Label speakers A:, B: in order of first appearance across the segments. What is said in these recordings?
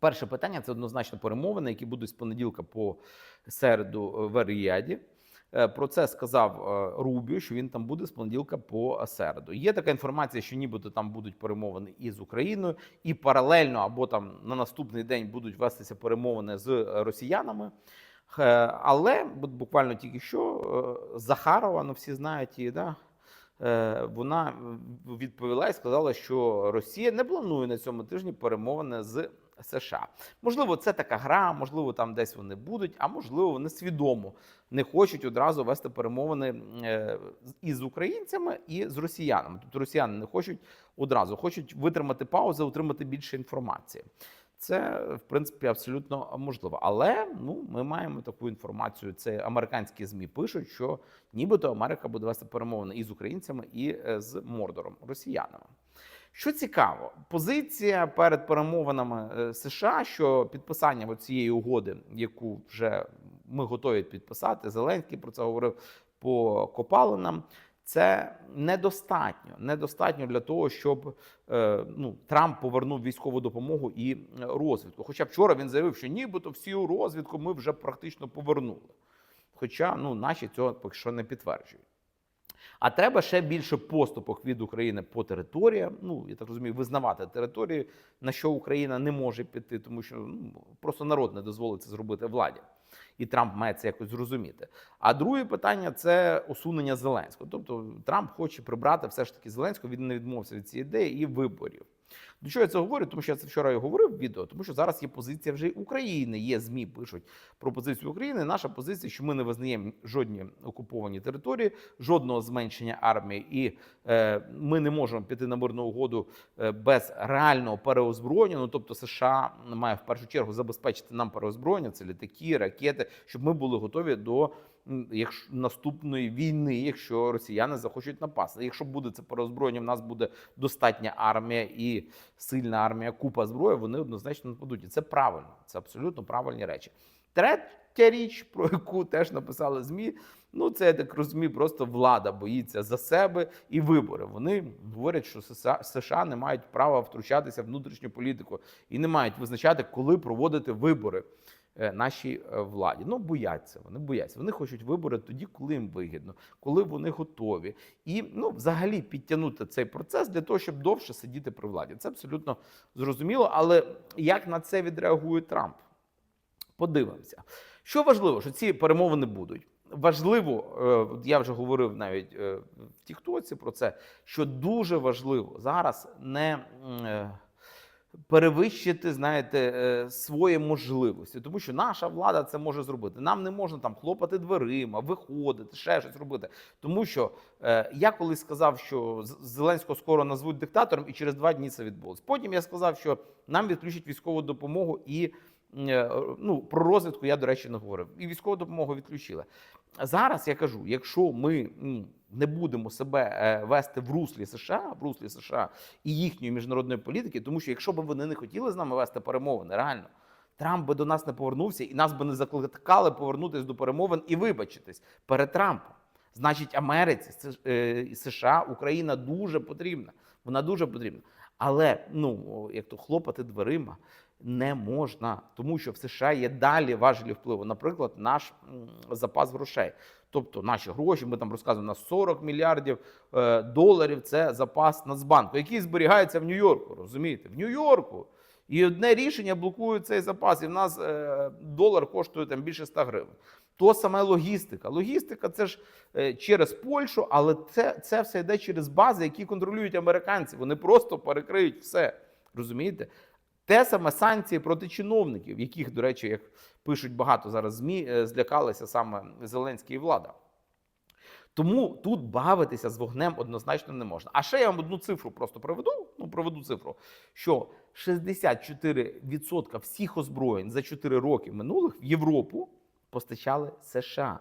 A: Перше питання це однозначно перемовини, які будуть з понеділка по середу е, в Ріаді. Е, Про це сказав е, Рубіо, що він там буде з понеділка по середу. Є така інформація, що нібито там будуть перемовини і з Україною, і паралельно або там на наступний день будуть вестися перемовини з росіянами. Але буквально тільки що Захарова, ну всі знають її, да? Е, вона відповіла і сказала, що Росія не планує на цьому тижні перемовини з США. Можливо, це така гра, можливо, там десь вони будуть, а можливо, вони свідомо не хочуть одразу вести перемовини е, з- і з українцями, і з росіянами. Тобто росіяни не хочуть одразу, хочуть витримати паузу, отримати більше інформації. Це в принципі абсолютно можливо. Але ну ми маємо таку інформацію. Це американські змі пишуть, що нібито Америка буде вести перемовини і з українцями, і е, з Мордором, росіянами. Що цікаво, позиція перед перемовинами е, США, що підписання цієї угоди, яку вже ми готові підписати, Зеленський про це говорив по копалинам. Це недостатньо, недостатньо для того, щоб е, ну, Трамп повернув військову допомогу і е, розвідку. Хоча вчора він заявив, що нібито всю розвідку ми вже практично повернули. Хоча ну, наші цього поки що не підтверджують. А треба ще більше поступок від України по територіям. Ну я так розумію, визнавати території, на що Україна не може піти, тому що ну, просто народ не дозволить це зробити владі. І Трамп має це якось зрозуміти. А друге питання це усунення Зеленського. Тобто Трамп хоче прибрати все ж таки Зеленського. Він не відмовився від цієї ідеї і виборів. До чого я це говорю? Тому що я це вчора і говорив в відео, тому що зараз є позиція вже України. Є змі пишуть про позицію України. Наша позиція, що ми не визнаємо жодні окуповані території, жодного зменшення армії, і е, ми не можемо піти на мирну угоду е, без реального переозброєння. Ну тобто, США має в першу чергу забезпечити нам переозброєння, це літаки, ракети, щоб ми були готові до якщо наступної війни, якщо росіяни захочуть напасти. Якщо буде це переозброєння, в нас буде достатня армія і сильна армія, купа зброї, вони однозначно нападуть. І це правильно, це абсолютно правильні речі. Третя річ, про яку теж написали змі. Ну, це я так розумію, просто влада боїться за себе і вибори. Вони говорять, що США не мають права втручатися в внутрішню політику і не мають визначати, коли проводити вибори нашій е, владі. Ну, бояться. Вони бояться. Вони хочуть вибори тоді, коли їм вигідно, коли вони готові. І ну, взагалі підтягнути цей процес для того, щоб довше сидіти при владі. Це абсолютно зрозуміло. Але як на це відреагує Трамп? Подивимося. Що важливо, що ці перемовини будуть. Важливо, е, я вже говорив навіть е, в Тіктоці про це, що дуже важливо зараз не е, перевищити, знаєте, е, свої можливості, тому що наша влада це може зробити. Нам не можна там хлопати дверима, виходити, ще щось робити. Тому що е, я колись сказав, що Зеленського скоро назвуть диктатором, і через два дні це відбулось. Потім я сказав, що нам відключать військову допомогу і. Е, Ну, про розвідку я, до речі, не говорив. І військову допомогу відключили. Зараз я кажу: якщо ми не будемо себе е, вести в руслі США, в руслі США і їхньої міжнародної політики, тому що якщо б вони не хотіли з нами вести перемовини, реально. Трамп би до нас не повернувся, і нас би не закликали повернутися до перемовин і вибачитись перед Трампом. Значить, Америці, е, США, Україна дуже потрібна. Вона дуже потрібна. Але ну як то хлопати дверима не можна, тому що в США є далі важелі впливу. Наприклад, наш запас грошей. Тобто наші гроші, ми там розказуємо на 40 мільярдів е, доларів. Це запас Нацбанку, який зберігається в Нью-Йорку. Розумієте, в Нью-Йорку. І одне рішення блокує цей запас, і в нас е, долар коштує там більше 100 гривень. То саме логістика. Логістика це ж е, через Польщу, але це, це все йде через бази, які контролюють американці. Вони просто перекриють все. Розумієте? Те саме санкції проти чиновників, яких, до речі, як пишуть багато зараз ЗМІ, е, злякалися саме Зеленський і влада. Тому тут бавитися з вогнем однозначно не можна. А ще я вам одну цифру просто проведу. Ну, проведу цифру, що 64% всіх озброєнь за 4 роки минулих в Європу постачали США.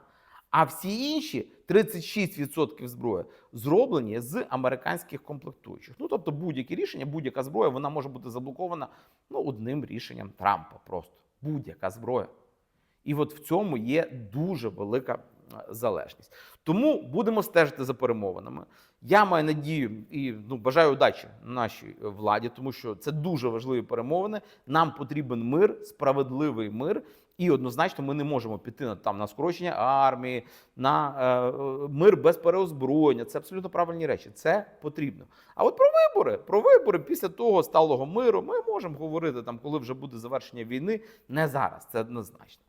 A: А всі інші 36% зброї зроблені з американських комплектуючих. Ну тобто, будь-які рішення, будь-яка зброя, вона може бути заблокована ну, одним рішенням Трампа. Просто будь-яка зброя. І от в цьому є дуже велика залежність. Тому будемо стежити за перемовинами. Я маю надію і ну бажаю удачі нашій владі, тому що це дуже важливі перемовини. Нам потрібен мир, справедливий мир. І однозначно ми не можемо піти на там на скорочення армії, на е, е, мир без переозброєння. Це абсолютно правильні речі. Це потрібно. А от про вибори, про вибори після того сталого миру ми можемо говорити там, коли вже буде завершення війни. Не зараз, це однозначно.